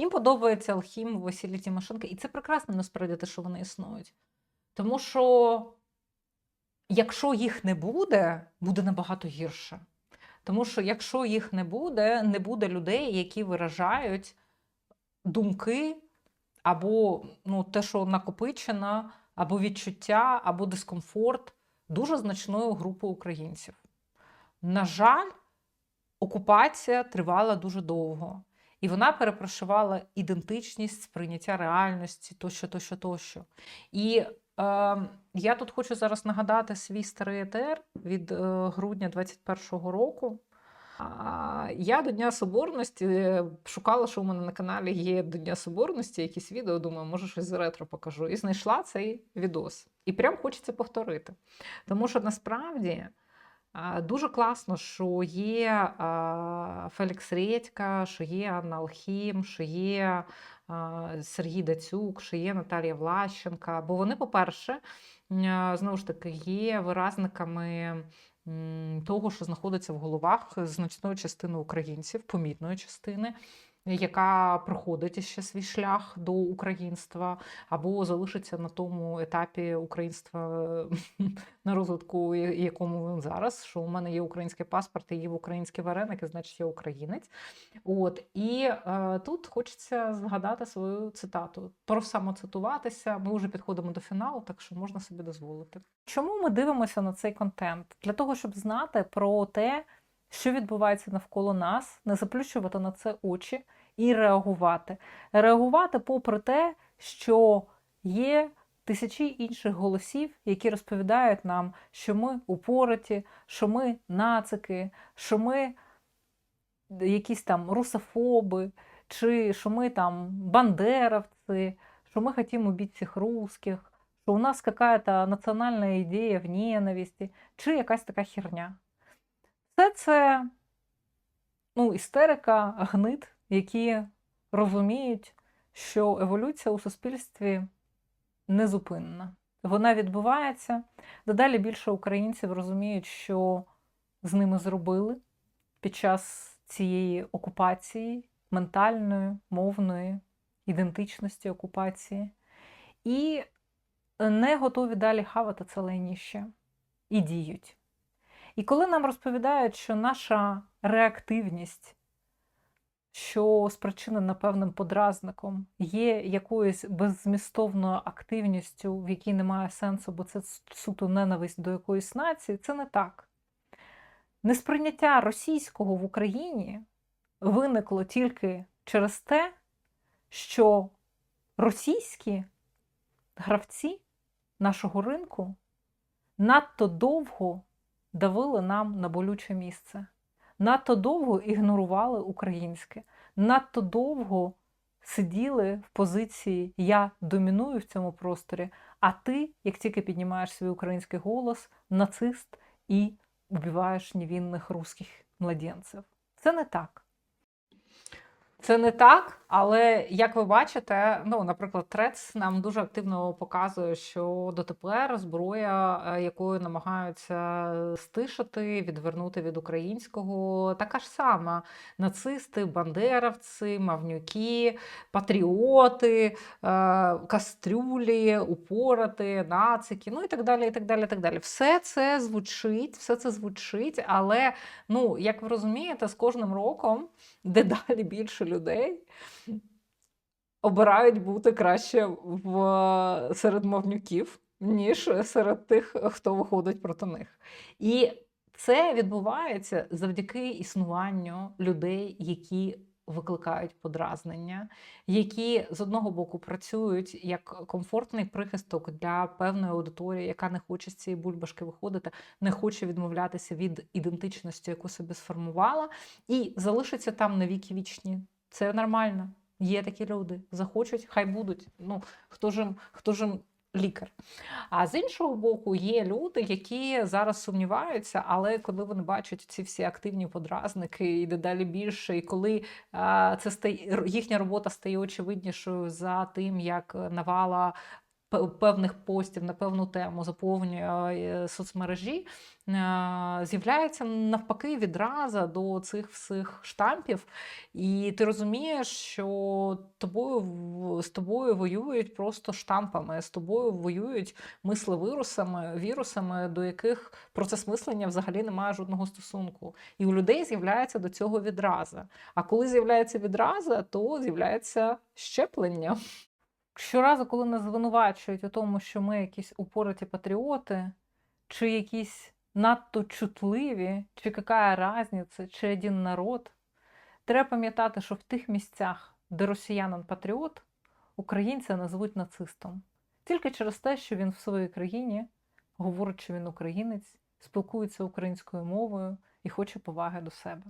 Їм подобається Алхім, Василій Тимошенко, і це прекрасно насправді те, що вони існують. Тому що якщо їх не буде, буде набагато гірше. Тому що якщо їх не буде, не буде людей, які виражають думки або ну, те, що накопичено, або відчуття, або дискомфорт дуже значної групи українців. На жаль, окупація тривала дуже довго. І вона перепрошивала ідентичність, сприйняття реальності, тощо, тощо, тощо. І е, я тут хочу зараз нагадати свій старий етер від е, грудня 21-го року. Я до Дня Соборності е, шукала, що у мене на каналі є до Дня Соборності якісь відео. Думаю, може щось з ретро покажу. І знайшла цей відос. І прям хочеться повторити. Тому що насправді дуже класно, що є Фелікс Редька, що є Анна Алхім, що є Сергій Дацюк, що є Наталія Влащенка. Бо вони, по-перше, знову ж таки, є виразниками того, що знаходиться в головах значної частини українців, помітної частини, яка проходить ще свій шлях до українства, або залишиться на тому етапі українства на розвитку, якому він зараз, що у мене є український паспорт і є українські вареники, значить я українець. От і е, тут хочеться згадати свою цитату. Про самоцитуватися. Ми вже підходимо до фіналу, так що можна собі дозволити. Чому ми дивимося на цей контент? Для того, щоб знати про те, що відбувається навколо нас, не заплющувати на це очі і реагувати. Реагувати попри те, що є тисячі інших голосів, які розповідають нам, що ми упороті, що ми нацики, що ми якісь там русофоби, чи що ми там бандеровці, що ми хотим убить всіх русских, що у нас какая-то національна ідея в ненависті, чи якась така херня. Все це ну, істерика, гнид, які розуміють, що еволюція у суспільстві незупинна. Вона відбувається. Дедалі більше українців розуміють, що з ними зробили під час цієї окупації, ментальної, мовної, ідентичності окупації, і не готові далі хавати це лайніще. І діють. І коли нам розповідають, що наша реактивність, що спричинена певним подразником, є якоюсь беззмістовною активністю, в якій немає сенсу, бо це суто ненависть до якоїсь нації, це не так. Несприйняття російського в Україні виникло тільки через те, що російські гравці нашого ринку надто довго давили нам на болюче місце, надто довго ігнорували українське, надто довго сиділи в позиції Я доміную в цьому просторі, а ти, як тільки піднімаєш свій український голос, нацист і убиваєш невинних русських младенців. Це не так. Це не так, але як ви бачите, ну, наприклад, Трец нам дуже активно показує, що дотепер зброя, е, якою намагаються стишити, відвернути від українського, така ж сама: нацисти, бандеровці, мавнюки, патріоти, е, кастрюлі, упороти, нацики, ну і так далі. і так далі, і так далі. Все це звучить, все це звучить, але ну, як ви розумієте, з кожним роком дедалі більше людей обирають бути краще в, серед мовнюків, ніж серед тих, хто виходить проти них. І це відбувається завдяки існуванню людей, які викликають подразнення, які з одного боку працюють як комфортний прихисток для певної аудиторії, яка не хоче з цієї бульбашки виходити, не хоче відмовлятися від ідентичності, яку собі сформувала, і залишиться там на віки вічні. Це нормально. Є такі люди, захочуть, хай будуть. Ну хто ж їм, хто ж їм лікар. А з іншого боку, є люди, які зараз сумніваються, але коли вони бачать ці всі активні подразники і дедалі більше, і коли це стає їхня робота стає очевиднішою за тим, як Навала певних постів на певну тему заповнює е, соцмережі, е, з'являється навпаки відраза до цих всіх штампів, і ти розумієш, що тобою з тобою воюють просто штампами, з тобою воюють мислевирусами, вірусами, до яких процес мислення взагалі не має жодного стосунку. І у людей з'являється до цього відраза. А коли з'являється відраза, то з'являється щеплення. Щоразу, коли нас звинувачують у тому, що ми якісь упораті патріоти, чи якісь надто чутливі, чи яка різниця, чи один народ, треба пам'ятати, що в тих місцях, де росіянин патріот, українця назвуть нацистом. Тільки через те, що він в своїй країні говорить, що він українець, спілкується українською мовою і хоче поваги до себе.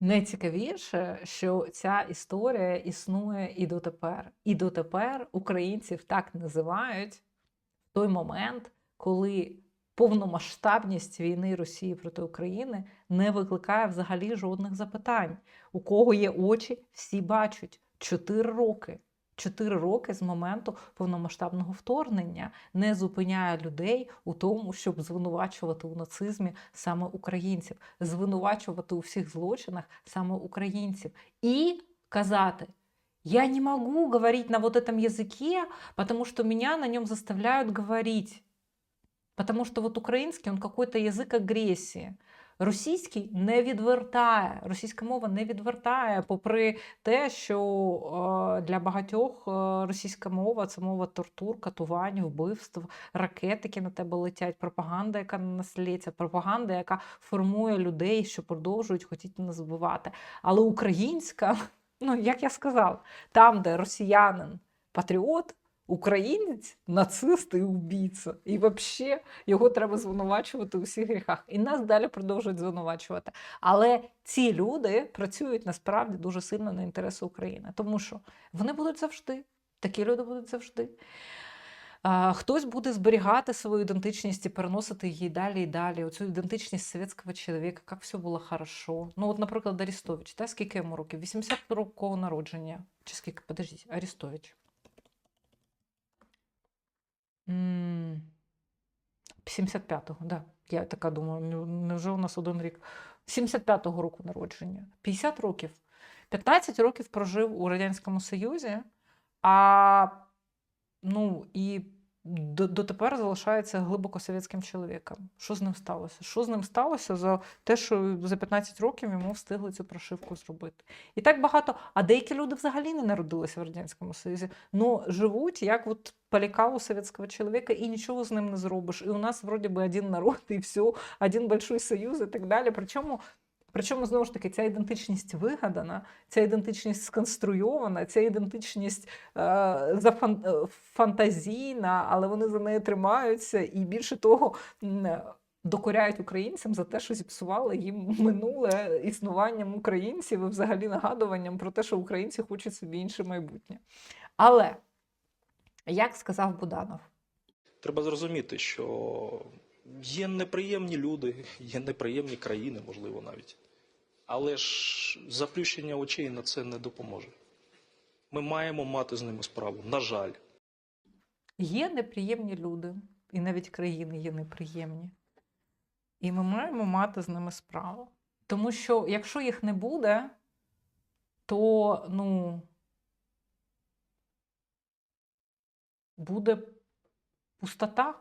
Найцікавіше, що ця історія існує і дотепер. І дотепер українців так називають в той момент, коли повномасштабність війни Росії проти України не викликає взагалі жодних запитань. У кого є очі, всі бачать. Чотири роки. Чотири роки з моменту повномасштабного вторгнення не зупиняє людей у тому, щоб звинувачувати у нацизмі саме українців, звинувачувати у всіх злочинах саме українців і казати. Я не могу говорить на вот этом языке, потому что меня на нем заставляют говорить. Потому что вот украинский, он какой-то язик агресії. Російський не відвертає, російська мова не відвертає, попри те, що е, для багатьох е, російська мова це мова тортур, катувань, вбивств, ракет, які на тебе летять, пропаганда, яка на нас лється, пропаганда, яка формує людей, що продовжують хотіти нас вбивати. Але українська, ну як я сказав, там, де росіянин патріот, українець, нацист і убійця. І взагалі його треба звинувачувати у всіх гріхах. І нас далі продовжують звинувачувати. Але ці люди працюють насправді дуже сильно на інтереси України, тому що вони будуть завжди. Такі люди будуть завжди. Хтось буде зберігати свою ідентичність і переносити її далі і далі. Оцю ідентичність совєтського чоловіка, як все було хорошо. Ну, от, наприклад, Арістович, та, скільки йому років? 80 років народження. Чи скільки? Подождіть, Арістович. М, 75-го, да. Я така думаю, ну, невже у нас один рік? 75-го року народження. 50 років. 15 років прожив у Радянському Союзі, а ну і дотепер залишається глибоко совєтським чоловіком. Що з ним сталося? Що з ним сталося за те, що за 15 років йому встигли цю прошивку зробити? І так багато. А деякі люди взагалі не народилися в Радянському Союзі. Ну живуть як от по лекалу совєтського чоловіка, і нічого з ним не зробиш. І у нас вроді би один народ, і все, один большой союз, і так далі. Причому. Причому знову ж таки ця ідентичність вигадана, ця ідентичність сконструйована, ця ідентичність е, зафан, е, фантазійна, але вони за неї тримаються і більше того е, докоряють українцям за те, що зіпсували їм минуле існуванням українців і взагалі нагадуванням про те, що українці хочуть собі інше майбутнє. Але як сказав Буданов, Треба зрозуміти, що є неприємні люди, є неприємні країни, можливо, навіть. Але ж заплющення очей на це не допоможе. Ми маємо мати з ними справу. На жаль. Є неприємні люди, і навіть країни є неприємні. І ми маємо мати з ними справу. Тому що якщо їх не буде, то ну, буде пустота,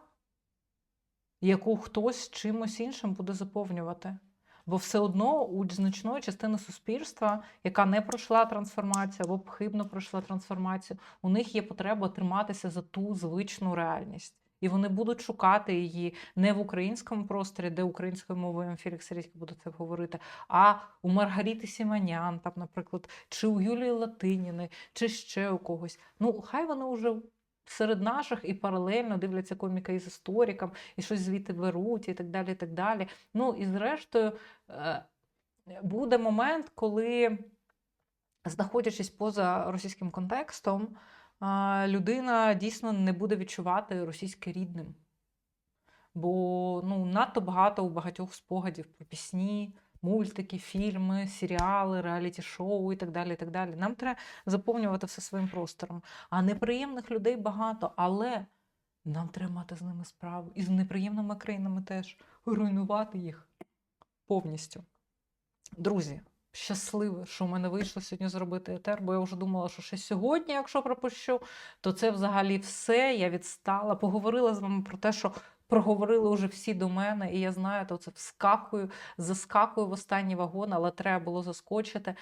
яку хтось чимось іншим буде заповнювати. Бо все одно у значної частини суспільства, яка не пройшла трансформацію або б хибно пройшла трансформацію, у них є потреба триматися за ту звичну реальність. І вони будуть шукати її не в українському просторі, де українською мовою Фелікс Рідько буде це говорити, а у Маргаріти Сіманян, там, наприклад, чи у Юлії Латиніни, чи ще у когось. Ну, хай вони вже серед наших і паралельно дивляться коміка із істориком, і щось звідти беруть, і так далі. І так далі. Ну і зрештою е, буде момент, коли, знаходячись поза російським контекстом, людина дійсно не буде відчувати російське рідним. Бо ну, надто багато у багатьох спогадів про пісні, мультики, фільми, серіали, реаліті-шоу і так далі. і так далі. Нам треба заповнювати все своїм простором. А неприємних людей багато, але нам треба мати з ними справу. І з неприємними країнами теж руйнувати їх повністю. Друзі, щаслива, що в мене вийшло сьогодні зробити етер, бо я вже думала, що ще сьогодні, якщо пропущу, то це взагалі все. Я відстала, поговорила з вами про те, що проговорили вже всі до мене, і я знаю, то це вскакую, заскакую в останній вагон, але треба було заскочити.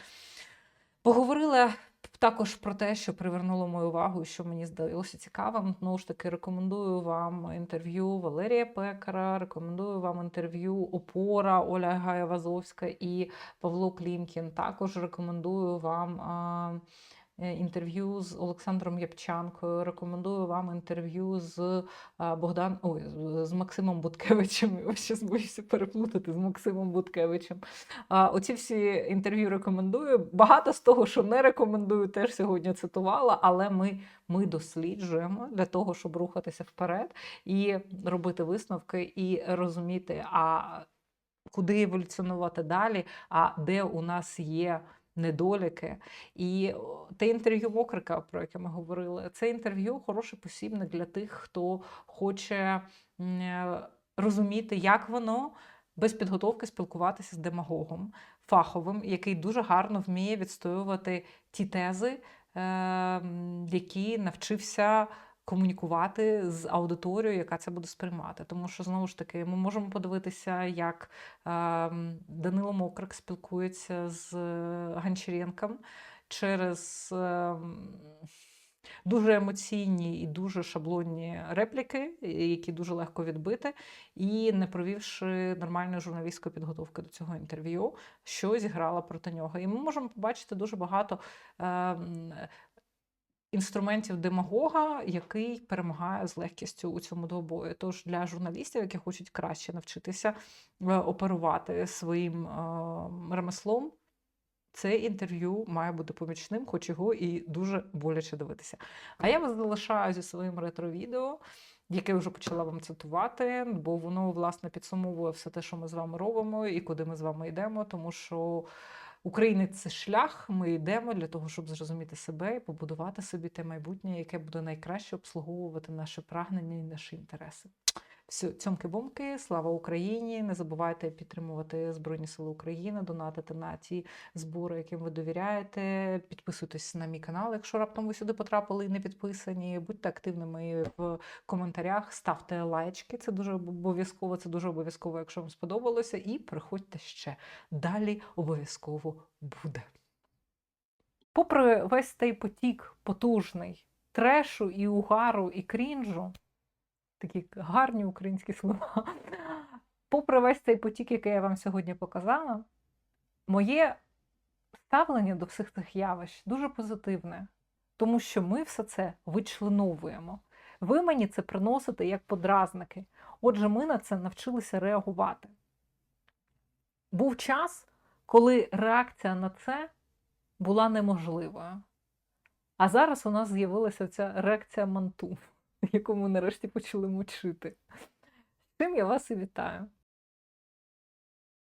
Поговорила також про те, що привернуло мою увагу, і що мені здалося цікавим. Знову ж таки, рекомендую вам інтерв'ю Валерія Пекара, рекомендую вам інтерв'ю Опора Оля Гая-Вазовська і Павло Клімкін. Також рекомендую вам інтерв'ю з Олександром Япчанкою. Рекомендую вам інтерв'ю з а, Богдан ой, з Максимом Буткевичем. Я ще боюся переплутати з Максимом Буткевичем. Оці всі інтерв'ю рекомендую. Багато з того, що не рекомендую, теж сьогодні цитувала, але ми, ми досліджуємо для того, щоб рухатися вперед і робити висновки, і розуміти, а куди еволюціонувати далі, а де у нас є. Недоліки. І те інтерв'ю Мокрика, про яке ми говорили, це інтерв'ю хороший посібник для тих, хто хоче е, розуміти, як воно без підготовки спілкуватися з демагогом фаховим, який дуже гарно вміє відстоювати ті тези, е, які навчився комунікувати з аудиторією, яка це буде сприймати. Тому що знову ж таки ми можемо подивитися, як е, Данило Мокрик спілкується з е, Гончаренком через. е, Дуже емоційні і дуже шаблонні репліки, які дуже легко відбити, і не провівши нормальної журналістської підготовки до цього інтерв'ю, що зіграла проти нього. І ми можемо побачити дуже багато е, інструментів демагога, який перемагає з легкістю у цьому двобої. Тож для журналістів, які хочуть краще навчитися е, оперувати своїм е, ремеслом. Це інтерв'ю має бути помічним, хоч його і дуже боляче дивитися. А я вас залишаю зі своїм ретро-відео, яке вже почала вам цитувати, бо воно, власне, підсумовує все те, що ми з вами робимо і куди ми з вами йдемо, тому що Українець це шлях, ми йдемо для того, щоб зрозуміти себе і побудувати собі те майбутнє, яке буде найкраще обслуговувати наші прагнення і наші інтереси. Все, цьомки-бомки, слава Україні! Не забувайте підтримувати Збройні Сили України, донатити на ті збори, яким ви довіряєте. Підписуйтесь на мій канал, якщо раптом ви сюди потрапили і не підписані. Будьте активними в коментарях, ставте лайчки. Це дуже обов'язково. Це дуже обов'язково, якщо вам сподобалося. І приходьте ще. Далі обов'язково буде. Попри весь цей потік потужний трешу і угару, і крінжу, такі гарні українські слова. Попри весь цей потік, який я вам сьогодні показала, моє ставлення до всіх цих явищ дуже позитивне, тому що ми все це вичленовуємо. Ви мені це приносите як подразники. Отже, ми на це навчилися реагувати. Був час, коли реакція на це була неможливою. А зараз у нас з'явилася ця реакція манту, яку ми нарешті почали мочити. З цим я вас і вітаю.